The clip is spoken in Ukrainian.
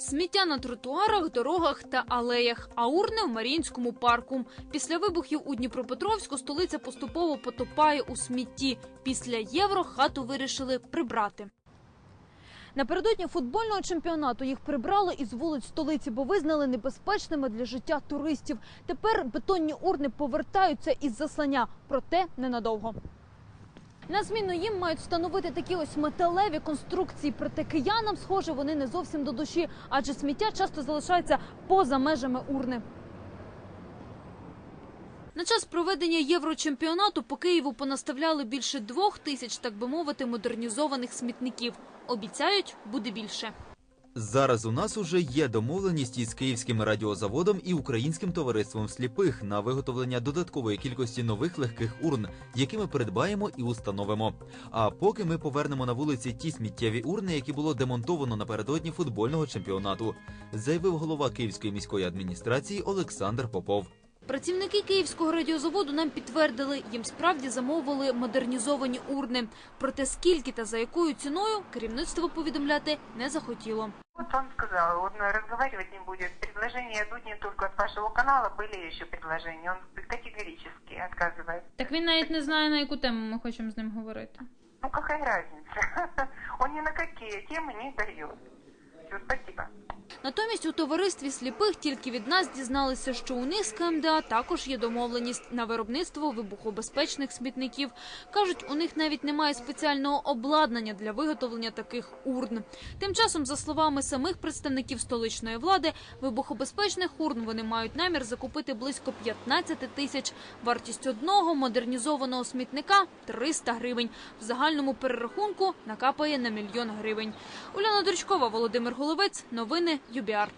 Сміття на тротуарах, дорогах та алеях, а урни в Маріїнському парку. Після вибухів у Дніпропетровську столиця поступово потопає у смітті. Після євро хату вирішили прибрати. Напередодні футбольного чемпіонату їх прибрали із вулиць столиці, бо визнали небезпечними для життя туристів. Тепер бетонні урни повертаються із заслання, проте ненадовго. На зміну їм мають встановити такі ось металеві конструкції. Проте киянам, схоже, вони не зовсім до душі, адже сміття часто залишається поза межами урни. На час проведення єврочемпіонату по Києву понаставляли більше двох тисяч, так би мовити, модернізованих смітників. Обіцяють, буде більше. Зараз у нас уже є домовленість із київським радіозаводом і українським товариством сліпих на виготовлення додаткової кількості нових легких урн, які ми придбаємо і установимо. А поки ми повернемо на вулиці ті сміттєві урни, які було демонтовано напередодні футбольного чемпіонату, заявив голова Київської міської адміністрації Олександр Попов. Працівники київського радіозаводу нам підтвердили, їм справді замовили модернізовані урни. Проте скільки та за якою ціною керівництво повідомляти не захотіло. Вот он сказал, он разговаривать не будет. Предложения идут не только от вашего канала, были еще предложения. Он категорически отказывает. Так він навіть не знає, на яку тему ми хочемо з ним говорити. Ну какая разница? Он ни на какие темы не дает. Все, спасибо. Натомість у товаристві сліпих тільки від нас дізналися, що у них з КМДА також є домовленість на виробництво вибухобезпечних смітників. Кажуть, у них навіть немає спеціального обладнання для виготовлення таких урн. Тим часом, за словами самих представників столичної влади, вибухобезпечних урн вони мають намір закупити близько 15 тисяч. Вартість одного модернізованого смітника 300 гривень. В загальному перерахунку накапає на мільйон гривень. Уляна Дорчкова, Володимир Головець. Новини iubiar